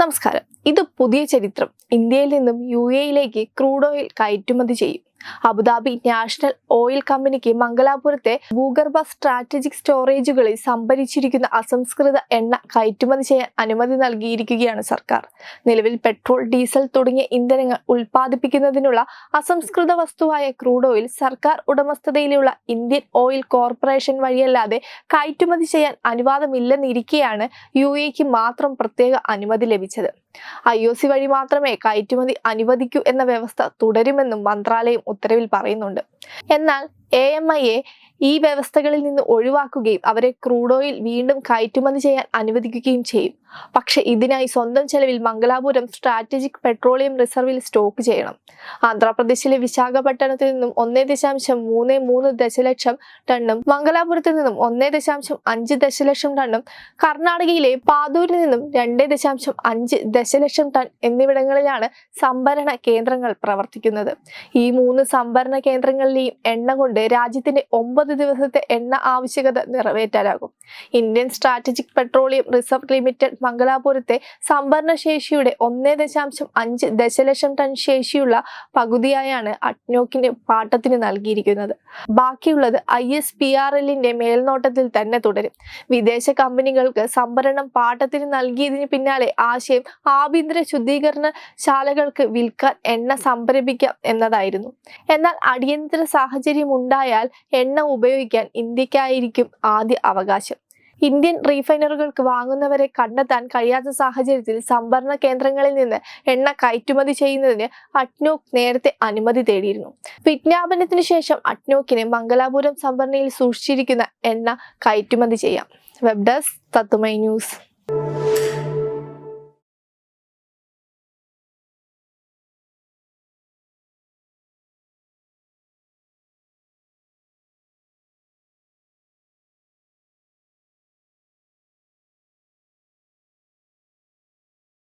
നമസ്കാരം. ഇത് പുതിയ ചരിത്രം. ഇന്ത്യയിൽ നിന്നും യു എയിലേക്ക് ക്രൂഡ് ഓയിൽ കയറ്റുമതി ചെയ്യും. അബുദാബി നാഷണൽ ഓയിൽ കമ്പനിക്ക് മംഗലാപുരത്തെ ഭൂഗർഭ സ്ട്രാറ്റജിക് സ്റ്റോറേജുകളിൽ സംഭരിച്ചിരിക്കുന്ന അസംസ്കൃത എണ്ണ കയറ്റുമതി ചെയ്യാൻ അനുമതി നൽകിയിരിക്കുകയാണ് സർക്കാർ. നിലവിൽ പെട്രോൾ ഡീസൽ തുടങ്ങിയ ഇന്ധനങ്ങൾ ഉൽപ്പാദിപ്പിക്കുന്നതിനുള്ള അസംസ്കൃത വസ്തുവായ ക്രൂഡ് ഓയിൽ സർക്കാർ ഉടമസ്ഥതയിലുള്ള ഇന്ത്യൻ ഓയിൽ കോർപ്പറേഷൻ വഴിയല്ലാതെ കയറ്റുമതി ചെയ്യാൻ അനുവാദമില്ലെന്നിരിക്കെയാണ് യു എക്ക് മാത്രം പ്രത്യേക അനുമതി ലഭിച്ചത്. ഐ ഒ സി വഴി മാത്രമേ കയറ്റുമതി അനുവദിക്കൂ എന്ന വ്യവസ്ഥ തുടരുമെന്നും മന്ത്രാലയം ഉത്തരവിൽ പറയുന്നുണ്ട്. എന്നാൽ എ എം ഐയെ ഈ വ്യവസ്ഥകളിൽ നിന്ന് ഒഴിവാക്കുകയും അവരെ ക്രൂഡ് ഓയിൽ വീണ്ടും കയറ്റുമതി ചെയ്യാൻ അനുവദിക്കുകയും ചെയ്യും. പക്ഷെ ഇതിനായി സ്വന്തം ചെലവിൽ മംഗലാപുരം സ്ട്രാറ്റജിക് പെട്രോളിയം റിസർവിൽ സ്റ്റോക്ക് ചെയ്യണം. ആന്ധ്രാപ്രദേശിലെ വിശാഖപട്ടണത്തിൽ നിന്നും ഒന്നേ ദശാംശം മൂന്ന് മൂന്ന് ദശലക്ഷം ടണ്ണും മംഗലാപുരത്ത് നിന്നും ഒന്നേ ദശാംശം അഞ്ച് ദശലക്ഷം ടണ്ണും കർണാടകയിലെ പാതൂരിൽ നിന്നും രണ്ട് ദശാംശം അഞ്ച് ദശലക്ഷം ടൺ എന്നിവിടങ്ങളിലാണ് സംഭരണ കേന്ദ്രങ്ങൾ പ്രവർത്തിക്കുന്നത്. ഈ മൂന്ന് സംഭരണ കേന്ദ്രങ്ങളിലെയും എണ്ണ കൊണ്ട് രാജ്യത്തിന്റെ ഒമ്പത് ദിവസത്തെ എണ്ണ ആവശ്യകത നിറവേറ്റാനാകും. Indian strategic petroleum reserve limited മംഗലാപുരത്തെ സംഭരണ ശേഷിയുടെ ഒന്നേ ദശാംശം അഞ്ച് ദശലക്ഷം ടൺ ശേഷിയുള്ള പകുതിയായാണ് അഡ്നോക്കിന് പാട്ടത്തിന് നൽകിയിരിക്കുന്നത്. ബാക്കിയുള്ളത് ഐ എസ് പി ആർ എല്ലിന്റെ മേൽനോട്ടത്തിൽ തന്നെ തുടരും. വിദേശ കമ്പനികൾക്ക് സംഭരണം പാട്ടത്തിന് നൽകിയതിന് പിന്നാലെ ആശയം ആഭ്യന്തര ശുദ്ധീകരണ ശാലകൾക്ക് വിൽക്കാൻ എണ്ണ സംഭരിപ്പിക്കാം എന്നതായിരുന്നു. എന്നാൽ അടിയന്തര സാഹചര്യം ഉണ്ടായാൽ എണ്ണ ഉപയോഗിക്കാൻ ഇന്ത്യക്കായിരിക്കും ആദ്യ അവകാശം. ഇന്ത്യൻ റീഫൈനറുകൾക്ക് വാങ്ങുന്നവരെ കണ്ടെത്താൻ കഴിയാത്ത സാഹചര്യത്തിൽ സംഭരണ കേന്ദ്രങ്ങളിൽ നിന്ന് എണ്ണ കയറ്റുമതി ചെയ്യുന്നതിന് അഡ്നോക്ക് നേരത്തെ അനുമതി തേടിയിരുന്നു. വിജ്ഞാപനത്തിന് ശേഷം അട്നോക്കിന് മംഗലാപുരം സംഭരണയിൽ സൂക്ഷിച്ചിരിക്കുന്ന എണ്ണ കയറ്റുമതി ചെയ്യാം. വെബ് തത്തുമൈ ന്യൂസ്.